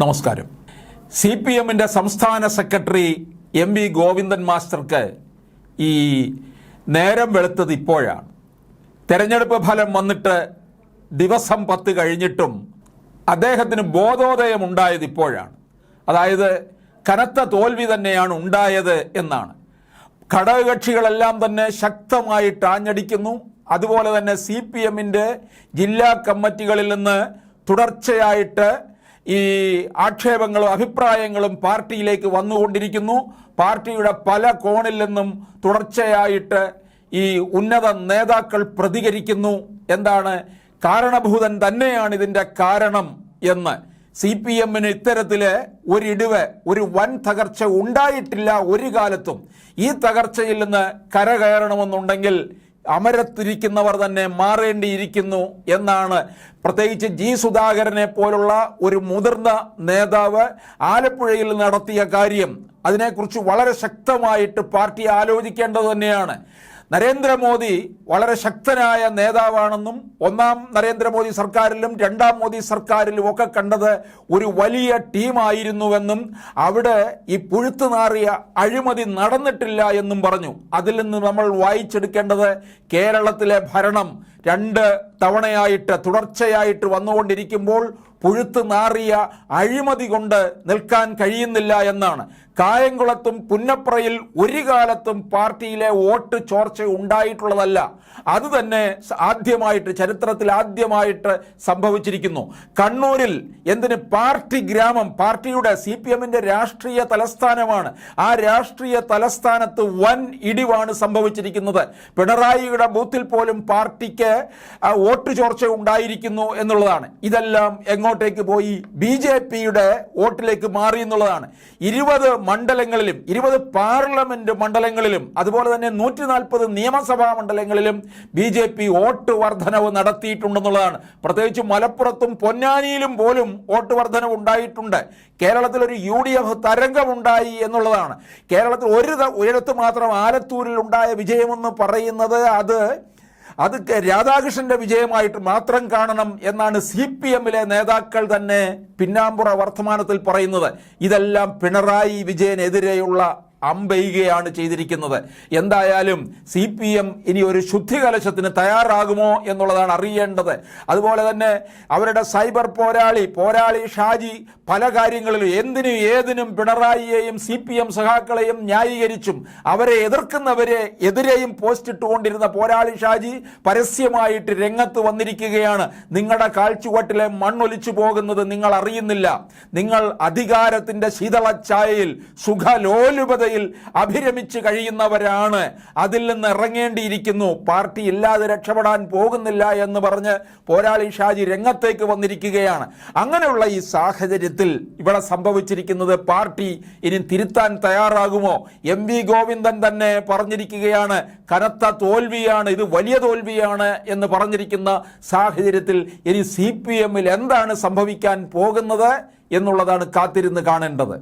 നമസ്കാരം. C P എമ്മിന്റെ സംസ്ഥാന സെക്രട്ടറി എം വി ഗോവിന്ദൻ മാസ്റ്റർക്ക് ഈ നേരം വെളുത്തത് ഇപ്പോഴാണ്. തെരഞ്ഞെടുപ്പ് ഫലം വന്നിട്ട് ദിവസം പത്ത് കഴിഞ്ഞിട്ടും അദ്ദേഹത്തിന് ബോധോദയം ഉണ്ടായത് ഇപ്പോഴാണ്. അതായത് കനത്ത തോൽവി തന്നെയാണ് ഉണ്ടായത് എന്നാണ്. ഘടകകക്ഷികളെല്ലാം തന്നെ ശക്തമായിട്ട് ആഞ്ഞടിക്കുന്നു അതുപോലെ തന്നെ സി പി എമ്മിന്റെ ജില്ലാ കമ്മിറ്റികളിൽ നിന്ന് തുടർച്ചയായിട്ട് ഈ ആക്ഷേപങ്ങളും അഭിപ്രായങ്ങളും പാർട്ടിയിലേക്ക് വന്നുകൊണ്ടിരിക്കുന്നു. പാർട്ടിയുടെ പല കോണിൽ നിന്നും തുടർച്ചയായിട്ട് ഈ ഉന്നത നേതാക്കൾ പ്രതികരിക്കുന്നു. എന്താണ്? കാരണഭൂതൻ തന്നെയാണ് ഇതിന്റെ കാരണം എന്ന്. സി പി എമ്മിന് ഇത്തരത്തിൽ ഒരിടിവ് ഒരു വൻ തകർച്ച ഉണ്ടായിട്ടില്ല ഒരു കാലത്തും. ഈ തകർച്ചയിൽ നിന്ന് കരകയറണമെന്നുണ്ടെങ്കിൽ അമരത്തിരിക്കുന്നവർ തന്നെ മാറേണ്ടിയിരിക്കുന്നു എന്നാണ്. പ്രത്യേകിച്ച് ജി സുധാകരനെ പോലുള്ള ഒരു മുതിർന്ന നേതാവ് ആലപ്പുഴയിൽ നടത്തിയ കാര്യം അതിനെക്കുറിച്ച് വളരെ ശക്തമായിട്ട് പാർട്ടി ആലോചിക്കേണ്ടത് തന്നെയാണ്. നരേന്ദ്രമോദി വളരെ ശക്തനായ നേതാവാണെന്നും ഒന്നാം നരേന്ദ്രമോദി സർക്കാരിലും രണ്ടാം മോദി സർക്കാരിലും ഒക്കെ കണ്ടത് ഒരു വലിയ ടീമായിരുന്നുവെന്നും അവിടെ ഈ പുഴുത്തു നാറിയ അഴിമതി നടന്നിട്ടില്ല എന്നും പറഞ്ഞു. അതിൽ നിന്ന് നമ്മൾ വായിച്ചെടുക്കേണ്ടത് കേരളത്തിലെ ഭരണം രണ്ട് തവണയായിട്ട് തുടർച്ചയായിട്ട് വന്നുകൊണ്ടിരിക്കുമ്പോൾ പുഴുത്തു നാറിയ അഴിമതി കൊണ്ട് നിൽക്കാൻ കഴിയുന്നില്ല എന്നാണ്. കായംകുളത്തും പുന്നപ്രയിൽ ഒരു കാലത്തും പാർട്ടിയിലെ വോട്ട് ചോർച്ച ഉണ്ടായിട്ടുള്ളതല്ല. അത് തന്നെ ആദ്യമായിട്ട് ചരിത്രത്തിൽ ആദ്യമായിട്ട് സംഭവിച്ചിരിക്കുന്നു. കണ്ണൂരിൽ എന്തിന് പാർട്ടി ഗ്രാമം പാർട്ടിയുടെ സി പി എമ്മിന്റെ രാഷ്ട്രീയ തലസ്ഥാനമാണ്. ആ രാഷ്ട്രീയ തലസ്ഥാനത്ത് വൻ ഇടിവാണ് സംഭവിച്ചിരിക്കുന്നത്. പിണറായിയുടെ ബൂത്തിൽ പോലും പാർട്ടിക്ക് വോട്ട് ചോർച്ച ഉണ്ടായിരിക്കുന്നു എന്നുള്ളതാണ്. ഇതെല്ലാം എങ്ങോട്ടേക്ക് പോയി? ബി ജെ പിയുടെ വോട്ടിലേക്ക് മാറി എന്നുള്ളതാണ്. ഇരുപത് മണ്ഡലങ്ങളിലും ഇരുപത് പാർലമെന്റ് മണ്ഡലങ്ങളിലും അതുപോലെ തന്നെ നൂറ്റി നാൽപ്പത് നിയമസഭാ മണ്ഡലങ്ങളിലും ബി ജെ പി വോട്ട് വർധനവ് നടത്തിയിട്ടുണ്ടെന്നുള്ളതാണ്. പ്രത്യേകിച്ച് മലപ്പുറത്തും പൊന്നാനിയിലും പോലും വോട്ട് വർധനവ് ഉണ്ടായിട്ടുണ്ട്. കേരളത്തിൽ ഒരു യു ഡി എഫ് തരംഗമുണ്ടായി എന്നുള്ളതാണ്. കേരളത്തിൽ ഒരു ഉയരത്ത് മാത്രം ആലത്തൂരിൽ ഉണ്ടായ വിജയമെന്ന് പറയുന്നത് അത് അത് രാധാകൃഷ്ണന്റെ വിജയമായിട്ട് മാത്രം കാണണം എന്നാണ് സി പി എമ്മിലെ നേതാക്കൾ തന്നെ പിന്നാമ്പുറ വർത്തമാനത്തിൽ പറയുന്നത്. ഇതെല്ലാം പിണറായി വിജയനെതിരെയുള്ള അമ്പെയ്യുകയാണ് ചെയ്തിരിക്കുന്നത്. എന്തായാലും സി പി എം ഇനി ഒരു ശുദ്ധികലശത്തിന് തയ്യാറാകുമോ എന്നുള്ളതാണ് അറിയേണ്ടത്. അതുപോലെ തന്നെ അവരുടെ സൈബർ പോരാളി പോരാളി ഷാജി പല കാര്യങ്ങളിലും എന്തിനും ഏതിനും പിണറായിയെയും സി പി എം സഖാക്കളെയും ന്യായീകരിച്ചും അവരെ എതിർക്കുന്നവരെ എതിരെയും പോസ്റ്റ് ഇട്ടുകൊണ്ടിരുന്ന പോരാളി ഷാജി പരസ്യമായിട്ട് രംഗത്ത് വന്നിരിക്കുകയാണ്. നിങ്ങളുടെ കാഴ്ചവട്ടിലെ മണ്ണൊലിച്ചു പോകുന്നത് നിങ്ങൾ അറിയുന്നില്ല നിങ്ങൾ അധികാരത്തിന്റെ ശീതളച്ചായയിൽ സുഖലോലുപതയിൽ അഭിരമിച്ച് കഴിയുന്നവരാണ്. അതിൽ നിന്ന് ഇറങ്ങേണ്ടിയിരിക്കുന്നു. പാർട്ടി ഇല്ലാതെ രക്ഷപ്പെടാൻ പോകുന്നില്ല എന്ന് പറഞ്ഞ് പോരാളി ഷാജി രംഗത്തേക്ക് വന്നിരിക്കുകയാണ്. അങ്ങനെയുള്ള ഈ സാഹചര്യത്തിൽ ഇവിടെ സംഭവിച്ചിരിക്കുന്നത് പാർട്ടി ഇനി തിരുത്താൻ തയ്യാറാകുമോ? എം വി ഗോവിന്ദൻ തന്നെ പറഞ്ഞിരിക്കുകയാണ് കനത്ത തോൽവിയാണ് ഇത് വലിയ തോൽവിയാണ് എന്ന് പറഞ്ഞിരിക്കുന്ന സാഹചര്യത്തിൽ ഇനി സി പി എമ്മിൽ എന്താണ് സംഭവിക്കാൻ പോകുന്നത് എന്നുള്ളതാണ് കാത്തിരുന്ന് കാണേണ്ടത്.